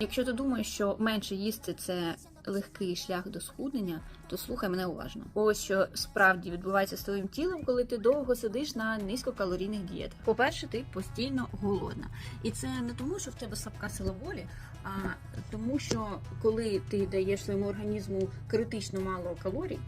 Якщо ти думаєш, що менше їсти це легкий шлях до схуднення, то слухай мене уважно. Ось що справді відбувається з твоїм тілом, коли ти довго сидиш на низькокалорійних дієтах. По-перше, ти постійно голодна, і це не тому, що в тебе слабка сила волі, а тому, що коли ти даєш своєму організму критично мало калорій.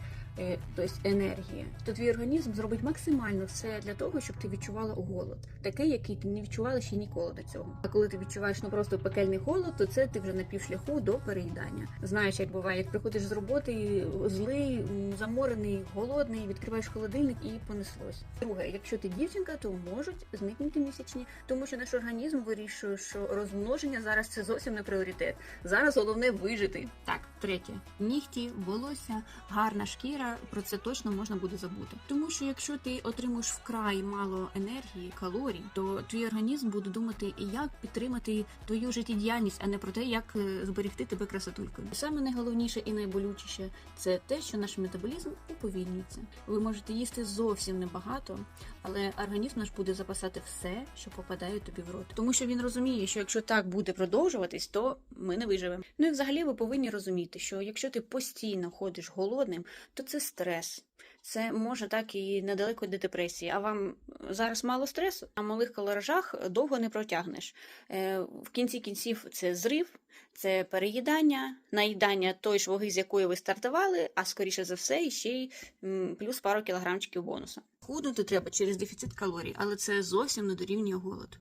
Е, Тобто енергії, то твій організм зробить максимально все для того, щоб ти відчувала голод, такий, який ти не відчувала ще ніколи до цього. А коли ти відчуваєш ну просто пекельний голод, то це ти вже на півшляху до переїдання. Знаєш, як буває, як приходиш з роботи злий, заморений, голодний, відкриваєш холодильник і понеслось. Друге, якщо ти дівчинка, то можуть зникнути місячні, тому що наш організм вирішує, що розмноження зараз це зовсім не пріоритет. Зараз головне вижити. Так, третє, нігті, волосся, гарна шкіра. Про це точно можна буде забути. Тому що якщо ти отримуєш вкрай мало енергії, калорій, то твій організм буде думати, як підтримати твою життєдіяльність, а не про те, як е, зберегти тебе красотулькою. Саме найголовніше і найболючіше це те, що наш метаболізм уповільнюється. Ви можете їсти зовсім небагато, але організм наш буде запасати все, що попадає тобі в рот. Тому що він розуміє, що якщо так буде продовжуватись, то ми не виживемо. Ну і взагалі ви повинні розуміти, що якщо ти постійно ходиш голодним, то це стрес. Це може так і недалеко до депресії. А вам зараз мало стресу, на малих калоражах довго не протягнеш. Е, В кінці кінців це зрив, це переїдання, наїдання той ж ваги, з якої ви стартували, а скоріше за все, ще й плюс пару кілограмчиків бонуса. Худнути треба через дефіцит калорій, але це зовсім не дорівнює голод.